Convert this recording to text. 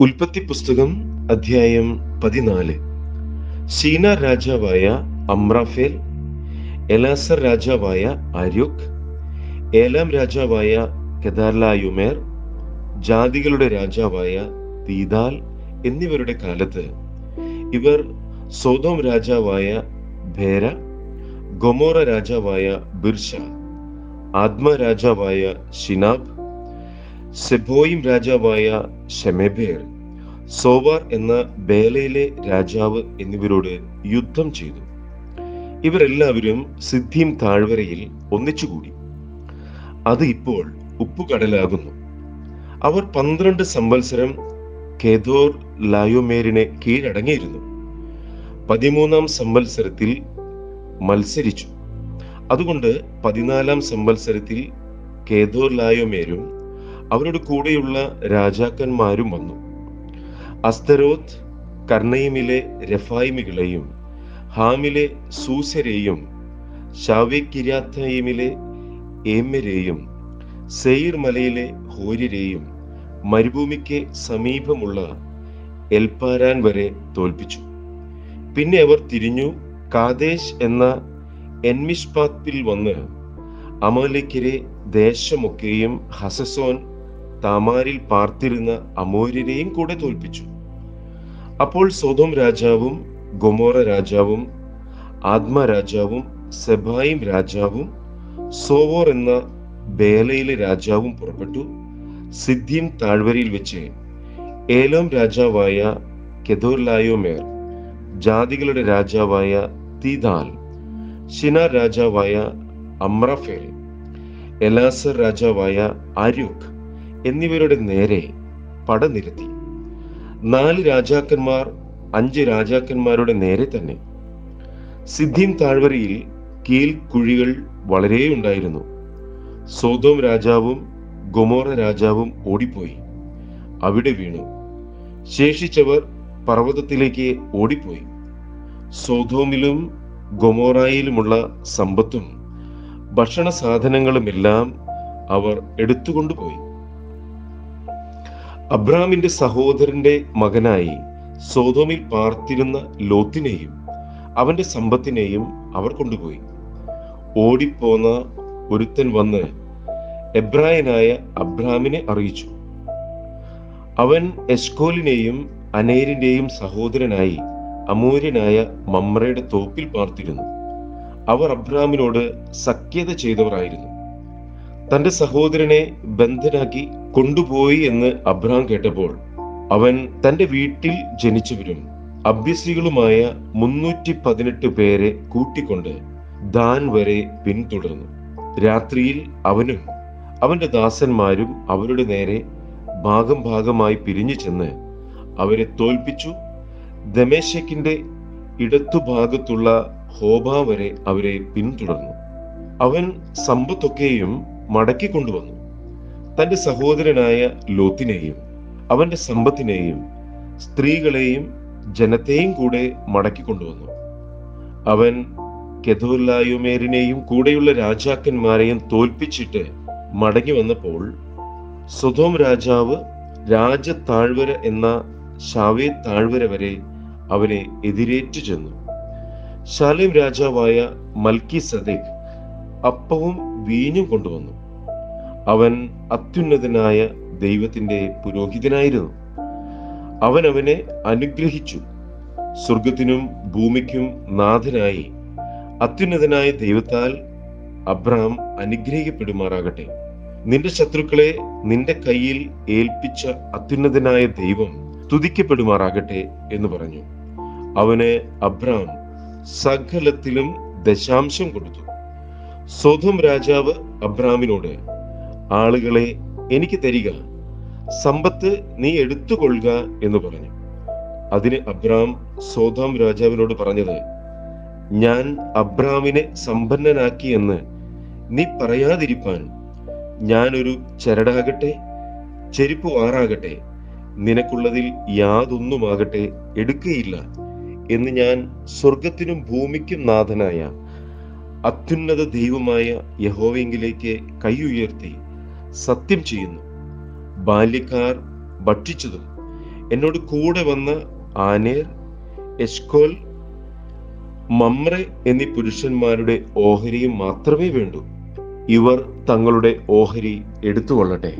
ഉൽപ്പത്തി പുസ്തകം അധ്യായം പതിനാല്. സീന രാജാവായ അമ്രാഫേൽ എലാസർ രാജാവായ ആര്യോക് ഏലാം രാജാവായ കെദാർലായുമേർ ജാതികളുടെ രാജാവായ തീദാൽ എന്നിവരുടെ കാലത്ത് ഇവർ സോതോം രാജാവായ ഭേര ഗൊമോറ രാജാവായ ബിർഷ ആത്മ രാജാവായ ഷിനാബ് സെബോയിം രാജാവായ ഷെമെബേർ സോവാർ എന്ന ബേലയിലെ രാജാവ് എന്നിവരോട് യുദ്ധം ചെയ്തു. ഇവരെല്ലാവരും സിദ്ധിം താഴ്വരയിൽ ഒന്നിച്ചുകൂടി. അത് ഇപ്പോൾ ഉപ്പുകടലാകുന്നു. അവർ പന്ത്രണ്ട് സംവത്സരം കേദോർ ലായോമേരിനെ കീഴടങ്ങിയിരുന്നു. പതിമൂന്നാം സംവത്സരത്തിൽ മത്സരിച്ചു. അതുകൊണ്ട് പതിനാലാം സംവത്സരത്തിൽ കേദോർ ലായോമേരും അവരുടെ കൂടെയുള്ള രാജാക്കന്മാരും വന്നു. അസ്തരോത്ത് കർണയിമിലെ രഫായിമികളെയും ഹാമിലെ സൂസരെയും ഷാവെ കിരാത്തയിമിലെ ഏമ്യരെയും സെയിർ മലയിലെ ഹോര്യരെയും മരുഭൂമിക്ക് സമീപമുള്ള എൽപാരാൻ വരെ തോൽപ്പിച്ചു. പിന്നെ അവർ തിരിഞ്ഞു കാദേശ് എന്ന എൻമിഷ്പാത്തിൽ വന്ന് അമാലിക്കരെ ദേശമൊക്കെയും ഹസസോൻ താമാരിൽ പാർത്തിരുന്ന അമോര്യരെയും കൂടെ തോൽപ്പിച്ചു. അപ്പോൾ സോതോം രാജാവും ഗൊമോറ രാജാവും ആത്മ രാജാവും സെബായിം രാജാവും സോവോർ എന്ന ബേലയിലെ രാജാവും പുറപ്പെട്ടു. സിദ്ധിം താഴ്വരയിൽ വെച്ച് ഏലോം രാജാവായ കെദോർലായോമേർ ജാതികളുടെ രാജാവായ തീദാൽ ഷിനാർ രാജാവായ അമ്രഫേൽ എലാസർ രാജാവായ ആര്യൂഖ് എന്നിവരുടെ നേരെ പടനിരത്തി നാല് രാജാക്കന്മാർ അഞ്ച് രാജാക്കന്മാരുടെ നേരെ തന്നെ. സിദ്ധിം താഴ്വരയിൽ കീൽ കുഴികൾ വളരെ ഉണ്ടായിരുന്നു. സോതോം രാജാവും ഗൊമോറ രാജാവും ഓടിപ്പോയി. അവിടെ വീണു. ശേഷിച്ചവർ പർവതത്തിലേക്ക് ഓടിപ്പോയി. സോതോമിലും ഗൊമോറായിലുമുള്ള സമ്പത്തും ഭക്ഷണ സാധനങ്ങളുമെല്ലാം അവർ എടുത്തുകൊണ്ടുപോയി. അബ്രാമിന്റെ സഹോദരന്റെ മകനായി സോതോമിൽ പാർത്തിരുന്ന ലോത്തിനെയും അവന്റെ സമ്പത്തിനെയും അവർ കൊണ്ടുപോയി. ഓടിപ്പോന്ന ഒരുത്തൻ വന്ന് എബ്രായനായ അബ്രാമിനെ അറിയിച്ചു. അവൻ എസ്കോലിനെയും അനേരിന്റെയും സഹോദരനായി അമൂര്യനായ മമ്രയുടെ തോപ്പിൽ പാർത്തിരുന്നു. അവർ അബ്രഹാമിനോട് സഖ്യത ചെയ്തവരായിരുന്നു. തന്റെ സഹോദരനെ ബന്ധനാക്കി കൊണ്ടുപോയി എന്ന് അബ്രഹാം കേട്ടപ്പോൾ അവൻ തന്റെ വീട്ടിൽ ജനിച്ചവരും അഭ്യസികളുമായ മുന്നൂറ്റി പതിനെട്ട് പേരെ കൂട്ടിക്കൊണ്ട് ദാൻ വരെ പിന്തുടർന്നു. രാത്രിയിൽ അവനും അവന്റെ ദാസന്മാരും അവരുടെ നേരെ ഭാഗം ഭാഗമായി പിരിഞ്ഞു ചെന്ന് അവരെ തോൽപ്പിച്ചു. ദമേശക്കിന്റെ ഇടത്തുഭാഗത്തുള്ള ഹോബ വരെ അവരെ പിന്തുടർന്നു. അവൻ സമ്പത്തൊക്കെയും മടക്കി കൊണ്ടുവന്നു. തന്റെ സഹോദരനായ ലോത്തിനെയും അവന്റെ സമ്പത്തിനെയും സ്ത്രീകളെയും ജനത്തെയും കൂടെ മടക്കി കൊണ്ടുവന്നു. അവൻ കെതുല്ലായുമേരിനെയും കൂടെയുള്ള രാജാക്കന്മാരെയും തോൽപ്പിച്ചിട്ട് മടങ്ങി വന്നപ്പോൾ സ്വതോം രാജാവ് രാജ താഴ്വര എന്ന ഷാവേ താഴ്വര വരെ അവനെ എതിരേറ്റു ചെന്നു. ശാലേം രാജാവായ മൽക്കി സദേഖ് അപ്പവും വീഞ്ഞും കൊണ്ടുവന്നു. അവൻ അത്യുന്നതനായ ദൈവത്തിന്റെ പുരോഹിതനായിരുന്നു. അവൻ അവനെ അനുഗ്രഹിച്ചു. സ്വർഗത്തിനും ഭൂമിക്കും നാഥനായി അത്യുന്നതനായ ദൈവത്താൽ അബ്രഹാം അനുഗ്രഹിക്കപ്പെടുമാറാകട്ടെ. നിന്റെ ശത്രുക്കളെ നിന്റെ കയ്യിൽ ഏൽപ്പിച്ച അത്യുന്നതനായ ദൈവം തുതിക്കപ്പെടുമാറാകട്ടെ എന്ന് പറഞ്ഞു. അവന് അബ്രഹാം സകലത്തിലും ദശാംശം കൊടുത്തു. സ്വതം രാജാവ് അബ്രാമിനോട് ആളുകളെ എനിക്ക് തരിക സമ്പത്ത് നീ എടുത്തുകൊള്ളുക എന്ന് പറഞ്ഞു. അതിന് അബ്രാം സോതാം രാജാവിനോട് പറഞ്ഞത് ഞാൻ അബ്രാമിനെ സമ്പന്നനാക്കി എന്ന് നീ പറയാതിരിപ്പാൻ ഞാനൊരു ചരടാകട്ടെ ചെരുപ്പ് വാറാകട്ടെ നിനക്കുള്ളതിൽ യാതൊന്നുമാകട്ടെ എടുക്കുകയില്ല എന്ന് ഞാൻ സ്വർഗത്തിനും ഭൂമിക്കും നാഥനായ അത്യുന്നത ദൈവമായ യഹോവെങ്കിലേക്ക് കൈയുയർത്തി സത്യം ചെയ്യുന്നു. ബാല്യക്കാർ ഭക്ഷിച്ചതും എന്നോട് കൂടെ വന്ന ആനേർ എഷ്കോൽ മമ്രെ എന്നീ പുരുഷന്മാരുടെ ഓഹരിയും മാത്രമേ വേണ്ടൂ. ഇവർ തങ്ങളുടെ ഓഹരി എടുത്തുകൊള്ളട്ടെ.